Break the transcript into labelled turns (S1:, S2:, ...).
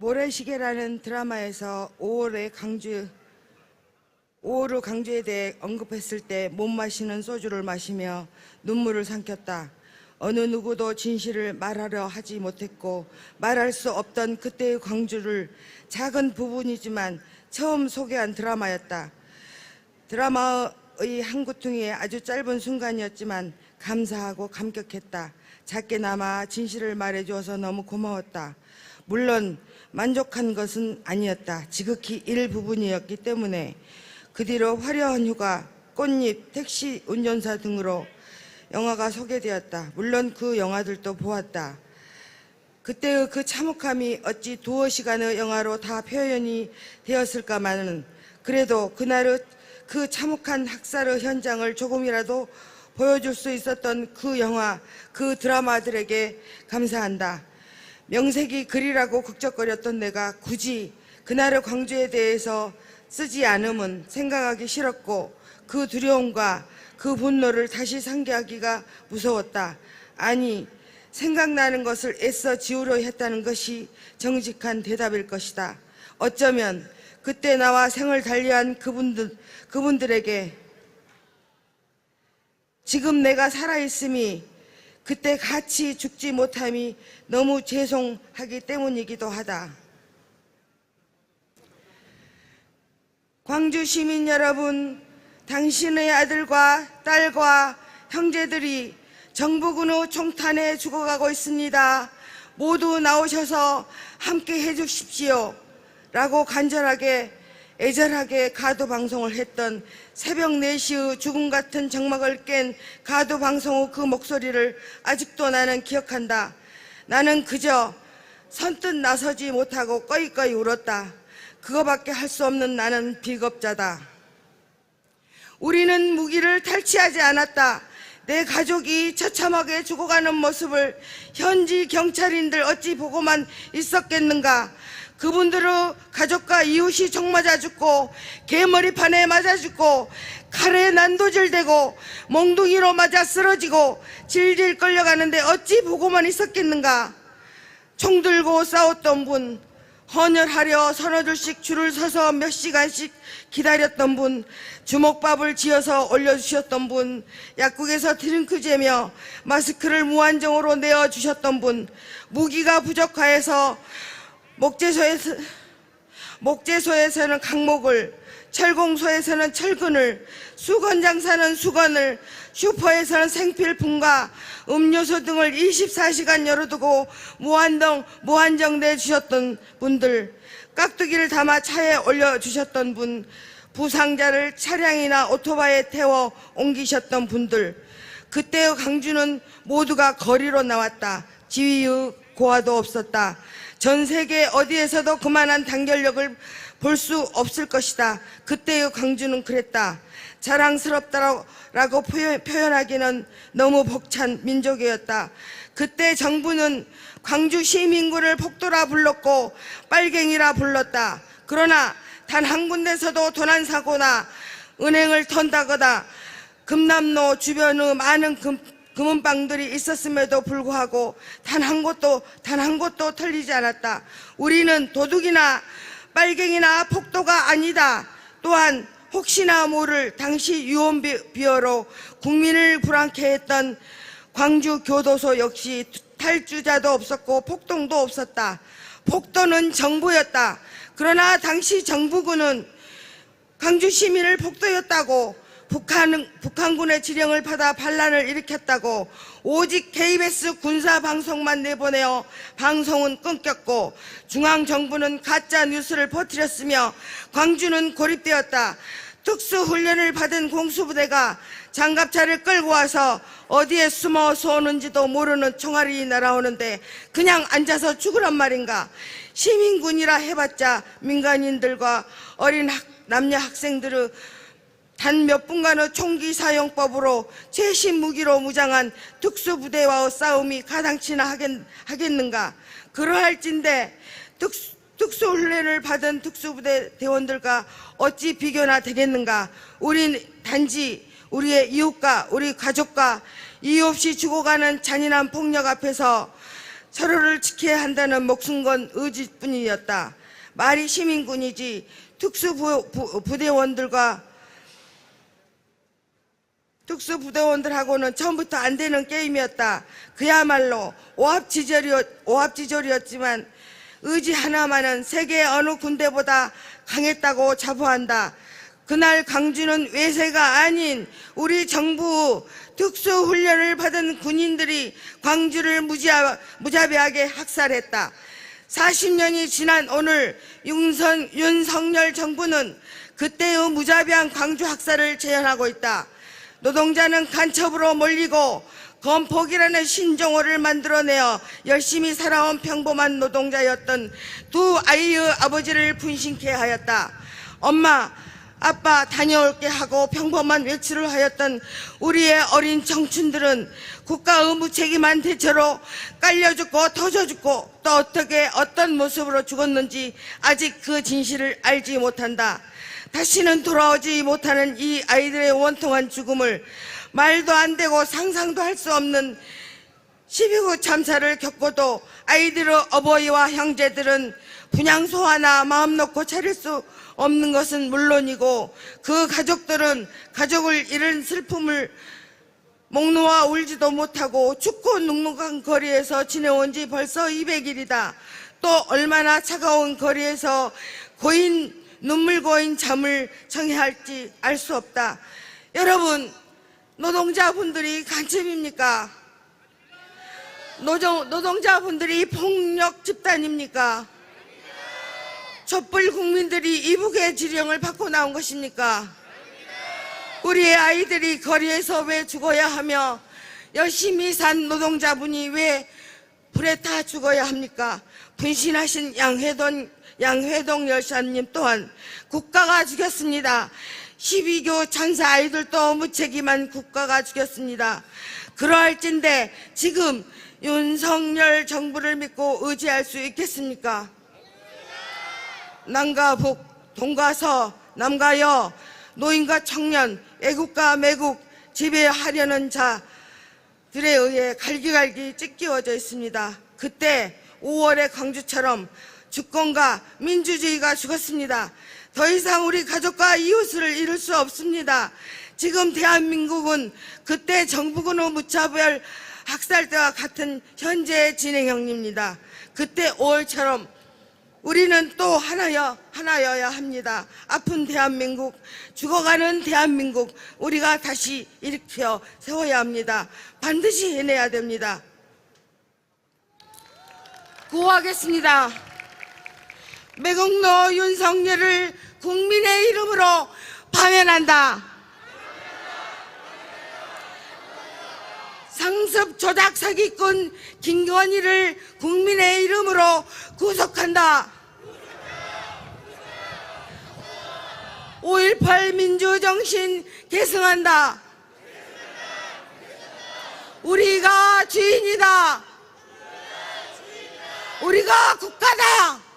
S1: 모래시계라는 드라마에서 5월의 강주 5월의 강주에 대해 언급했을 때 못 마시는 소주를 마시며 눈물을 삼켰다. 어느 누구도 진실을 말하려 하지 못했고 말할 수 없던 그때의 광주를 작은 부분이지만 처음 소개한 드라마였다. 드라마의 한 구퉁이에 아주 짧은 순간이었지만 감사하고 감격했다. 작게나마 진실을 말해주어서 너무 고마웠다. 물론 만족한 것은 아니었다. 지극히 일부분이었기 때문에 그 뒤로 화려한 휴가, 꽃잎, 택시 운전사 등으로 영화가 소개되었다. 물론 그 영화들도 보았다. 그때의 그 참혹함이 어찌 두어 시간의 영화로 다 표현이 되었을까마는 그래도 그날의 그 참혹한 학살의 현장을 조금이라도 보여줄 수 있었던 그 영화, 그 드라마들에게 감사한다. 명색이 글이라고 극적거렸던 내가 굳이 그날의 광주에 대해서 쓰지 않음은 생각하기 싫었고 그 두려움과 그 분노를 다시 상기하기가 무서웠다. 아니, 생각나는 것을 애써 지우려 했다는 것이 정직한 대답일 것이다. 어쩌면 그때 나와 생을 달리한 그분들, 그분들에게 지금 내가 살아있음이 그때 같이 죽지 못함이 너무 죄송하기 때문이기도 하다. 광주 시민 여러분, 당신의 아들과 딸과 형제들이 정부군의 총탄에 죽어가고 있습니다. 모두 나오셔서 함께 해주십시오. 라고 간절하게 애절하게 가도 방송을 했던 새벽 4시의 죽음 같은 정막을 깬 가도 방송 후 그 목소리를 아직도 나는 기억한다. 나는 그저 선뜻 나서지 못하고 꺼이꺼이 울었다. 그거밖에 할 수 없는 나는 비겁자다. 우리는 무기를 탈취하지 않았다. 내 가족이 처참하게 죽어가는 모습을 현지 경찰인들 어찌 보고만 있었겠는가. 그분들의 가족과 이웃이 총 맞아 죽고 개머리판에 맞아 죽고 칼에 난도질되고 몽둥이로 맞아 쓰러지고 질질 끌려가는데 어찌 보고만 있었겠는가. 총 들고 싸웠던 분, 헌혈하려 서너 줄씩 줄을 서서 몇 시간씩 기다렸던 분, 주먹밥을 지어서 올려주셨던 분, 약국에서 드링크 재며 마스크를 무한정으로 내어주셨던 분, 무기가 부족하여서 목재소에서, 목재소에서는 강목을, 철공소에서는 철근을, 수건 장사는 수건을, 슈퍼에서는 생필품과 음료수 등을 24시간 열어두고 무한정, 무한정 내주셨던 분들, 깍두기를 담아 차에 올려주셨던 분, 부상자를 차량이나 오토바이에 태워 옮기셨던 분들, 그때의 강주는 모두가 거리로 나왔다. 지위의 고화도 없었다. 전 세계 어디에서도 그만한 단결력을 볼 수 없을 것이다. 그때의 광주는 그랬다. 자랑스럽다라고 표현, 표현하기는 너무 벅찬 민족이었다. 그때 정부는 광주 시민군을 폭도라 불렀고 빨갱이라 불렀다. 그러나 단 한 군데서도 도난 사고나 은행을 턴다거나 금남로 주변의 많은 금, 금은방들이 있었음에도 불구하고 단 한 곳도 단 한 곳도 털리지 않았다. 우리는 도둑이나 빨갱이나 폭도가 아니다. 또한 혹시나 모를 당시 유언비어로 국민을 불안케 했던 광주 교도소 역시 탈주자도 없었고 폭동도 없었다. 폭도는 정부였다. 그러나 당시 정부군은 광주 시민을 폭도였다고 북한, 북한군의 지령을 받아 반란을 일으켰다고 오직 KBS 군사 방송만 내보내어 방송은 끊겼고 중앙정부는 가짜 뉴스를 퍼뜨렸으며 광주는 고립되었다. 특수훈련을 받은 공수부대가 장갑차를 끌고 와서 어디에 숨어 쏘는지도 모르는 총알이 날아오는데 그냥 앉아서 죽으란 말인가. 시민군이라 해봤자 민간인들과 어린 학- 남녀 학생들의 단 몇 분간의 총기 사용법으로 최신 무기로 무장한 특수부대와의 싸움이 가당치나 하겠, 하겠 는가. 그러할진데 특수, 특수훈련을 받은 특수부대 대원들과 어찌 비교나 되겠는가. 우린 단지 우리의 이웃과 우리 가족과 이유 없이 죽어가는 잔인한 폭력 앞에서 서로를 지켜야 한다는 목숨 건 의지뿐이었다. 말이 시민군이지 특수부대원들과 특수부대원들하고는 처음부터 안 되는 게임이었다. 그야말로 오합지졸이었, 오합지졸이었지만 의지 하나만은 세계 어느 군대보다 강했다고 자부한다. 그날 강주는 외세가 아닌 우리 정부 특수훈련을 받은 군인들이 광주를 무자, 무자비하게 학살했다. 40년이 지난 오늘 윤선, 윤석열 정부는 그때의 무자비한 광주 학살을 재현하고 있다. 노동자는 간첩으로 몰리고 건폭이라는 신종호를 만들어내어 열심히 살아온 평범한 노동자였던 두 아이의 아버지를 분신케 하였다. 엄마, 아빠 다녀올게 하고 평범한 외출을 하였던 우리의 어린 청춘들은 국가의 무책임한 대처로 깔려 죽고 터져 죽고 또 어떻게 어떤 모습으로 죽었는지 아직 그 진실을 알지 못한다. 다시는 돌아오지 못하는 이 아이들의 원통한 죽음을 말도 안 되고 상상도 할 수 없는 12구 참사를 겪고도 아이들의 어버이와 형제들은 분향소 하나 마음 놓고 차릴 수 없는 것은 물론이고 그 가족들은 가족을 잃은 슬픔을 목 놓아 울지도 못하고 춥고 눅눅한 거리에서 지내온 지 벌써 200일이다. 또 얼마나 차가운 거리에서 고인 눈물 고인 잠을 청해야 할지 알 수 없다. 여러분 노동자분들이 간첩입니까? 노동, 노동자분들이 폭력 집단입니까? 촛불 국민들이 이북의 지령을 받고 나온 것입니까? 우리의 아이들이 거리에서 왜 죽어야 하며 열심히 산 노동자분이 왜 불에 타 죽어야 합니까? 분신하신 양회동, 양회동 열사님 또한 국가가 죽였습니다. 12교 찬사 아이들도 무책임한 국가가 죽였습니다. 그러할진데 지금 윤석열 정부를 믿고 의지할 수 있겠습니까? 남과 북, 동과 서, 남과 여, 노인과 청년, 애국과 매국 지배하려는 자 들에 의해 갈기갈기 찢기워져 있습니다. 그때 5월의 광주처럼 주권과 민주주의가 죽었습니다. 더 이상 우리 가족과 이웃을 잃을 수 없습니다. 지금 대한민국은 그때 정부군의 무차별 학살 때와 같은 현재 진행형입니다. 그때 5월처럼 우리는 또 하나여, 하나여야 합니다. 아픈 대한민국, 죽어가는 대한민국, 우리가 다시 일으켜 세워야 합니다. 반드시 해내야 됩니다. 구호하겠습니다. 매국노 윤석열을 국민의 이름으로 파면한다. 상습 조작 사기꾼 김건희를 국민의 이름으로 구속한다. 5.18 민주정신 계승한다. 우리가 주인이다. 우리가 국가다.